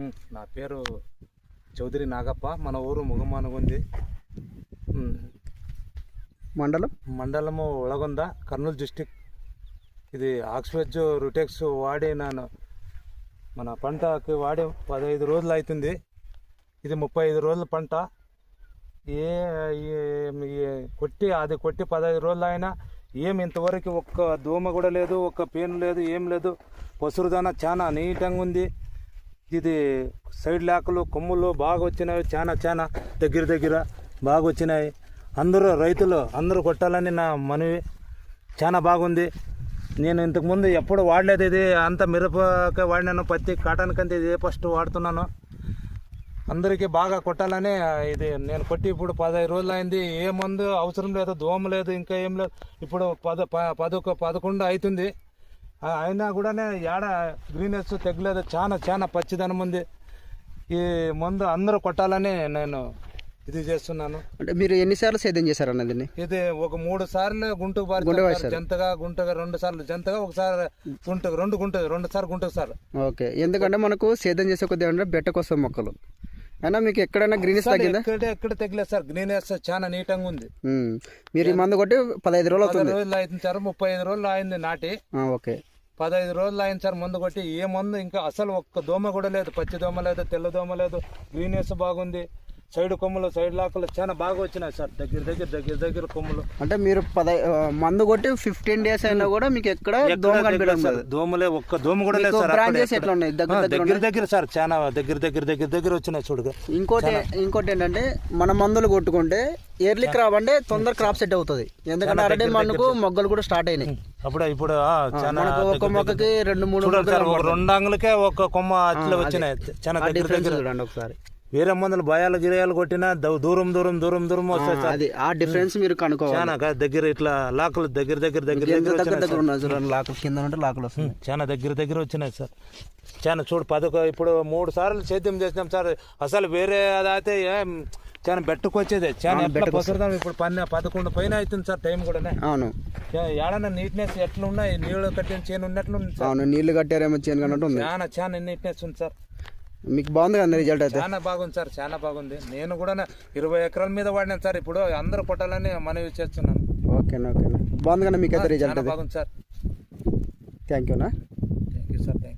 నా పేరు చౌదరి నాగప్ప. మన ఊరు ముగమానగుంది. మండలం? మండలము ఒಳగొంద కర్నూలు డిస్టిక్. ఇది ఆక్స్ఫెజ్ రుటెక్స్ వాడి నేను. మన పంటకి వాడి పదహైదు రోజులు అవుతుంది ఇది ముప్పై ఐదు రోజుల పంట. ఏ- కొట్టి అది కొట్టి పదహైదు రోజులు అయినా ఏం ఇంతవరకు ఒక్క దోమ కూడా లేదు ఒక్క పేను లేదు ఏం లేదు. పసురుదాన చాలా నీట్గా ఉంది ఇది సైడ్ లేకలు కొమ్ములు బాగా వచ్చినాయి. చాలా చాలా దగ్గర దగ్గర బాగా వచ్చినాయి. అందరూ రైతులు అందరూ కొట్టాలని నా మనవి. చాలా బాగుంది. నేను ఇంతకుముందు ఎప్పుడు వాడలేదు ఇది. అంత మిరపకే వాడినాను. పత్తి కాటానికంతే ఇది ఫస్ట్ వాడుతున్నాను. అందరికీ బాగా కొట్టాలని ఇది నేను కొట్టి ఇప్పుడు పదహైదు రోజులు అయింది ఏ మందు అవసరం లేదు దోమ లేదు ఇంకా ఏం లేదు. ఇప్పుడు పద ప- పదకొ పదకొండు అవుతుంది. అయినా కూడానే ఏడ గ్రీనెస్ తెగలేదు. చాలా చాలా పచ్చిదనం ఉంది. ఈ మందు అందరూ కొట్టాలని నేను ఇది చేస్తున్నాను. అంటే మీరు ఎన్నిసార్లు సేద్యం చేశారన్న దీన్ని? ఇది ఒక మూడు సార్లు గుంటుకు బారి. జంతగా గుంటగా రెండు సార్లు జంతగా ఒకసారి గుంటకు రెండు గుంట రెండు సార్లు గుంటకు సార్ ఓకే. ఎందుకంటే మనకు సేద్యం చేసే కొద్దిగా అంటే బెట్ట కోసం మొక్కలు. అయినా మీకు ఎక్కడైనా గ్రీనిస్ తగ్గిందా? ఎక్కడ ఎక్కడ తగ్గలేదు సార్. గ్రీనెస్ చాలా నీట్గా ఉంది. మీరు ఈ మందు కొట్టి పదహైదు రోజులు అవుతుంది. రోజులు అయింది సార్. ముప్పై ఐదు రోజులు అయింది నాటి. ఓకే. పదహైదు రోజులు అయింది సార్ మందు కొట్టి. ఏ మందు ఇంకా అసలు ఒక్క దోమ కూడా లేదు. పచ్చి దోమ లేదు తెల్ల దోమ లేదు. గ్రీనెస్ బాగుంది. సైడ్ కొమ్ములు సైడ్ లాకులు చాలా బాగా వచ్చినాయి సార్. దగ్గర దగ్గర దగ్గర దగ్గర కొమ్ములు. అంటే మీరు పద మందు కొట్టి ఫిఫ్టీన్ డేస్ అయినా కూడా మీకు ఎక్కడ దోమ దోమలే ఒక్క దోమ కూడా లేదు సార్ అక్కడే, ఎట్లా ఉన్నాయి? దగ్గర దగ్గర సార్ చాలా దగ్గర దగ్గర దగ్గర దగ్గర వచ్చినాయి చూడగా ఇంకోటి ఇంకోటి ఏంటంటే మన మందులు కొట్టుకుంటే ఎర్లీ క్రాప్ అంటే తొందర క్రాప్ సెట్ అవుతుంది. ఎందుకంటే అరటి మన్నుకు మొగ్గలు కూడా స్టార్ట్ అయినాయి. అప్పుడు ఇప్పుడు మనకు ఒక మొక్కకి రెండు మూడు రెండు అంగులకే ఒక కొమ్మ అట్లా వచ్చినాయి. చాలా దగ్గర దగ్గర. చూడండి ఒకసారి. వేరే మందులు భయాలు గిరయాలు కొట్టినా దూరం దూరం దూరం దూరం వస్తాయి అది ఆ డిఫరెన్స్ మీరు కనుక్కోవాలి. దగ్గర ఇట్లా లాకులు దగ్గర దగ్గర దగ్గర దగ్గర దగ్గర లాకులు కింద ఉంటే లాకులు వస్తుంది చాలా దగ్గర దగ్గర వచ్చినాయి సార్. చాలా చూడు పదకొ ఇప్పుడు మూడు సార్లు సేద్యం చేసినాం సార్. అసలు వేరే అదైతే ఏం చాలా బెట్టుకు వచ్చేది చాలా ఎట్లా పసురుదాం ఇప్పుడు పన్నె పదకొండు పైన అవుతుంది సార్ టైం కూడా అవును. ఏడన్నా నీట్నెస్ ఎట్లా ఉన్నాయి నీళ్ళు కట్టిన చేను ఉన్నట్లు అవును నీళ్ళు కట్టారేమో చేయను కన్నట్టు ఉంది. చాలా చాలా నీట్నెస్ ఉంది సార్. మీకు బాగుంది కదా రిజల్ట్ అయితే? చాలా బాగుంది సార్ చాలా బాగుంది. నేను కూడా ఇరవై ఎకరాల మీద వాడినాను సార్. ఇప్పుడు అందరూ కొట్టాలని మనవి చేస్తున్నాను. ఓకేనా ఓకేనా. బాగుంది కదా మీకు అయితే? రిజల్ట్ బాగుంది sir. Thank యూనా thank you sir thank you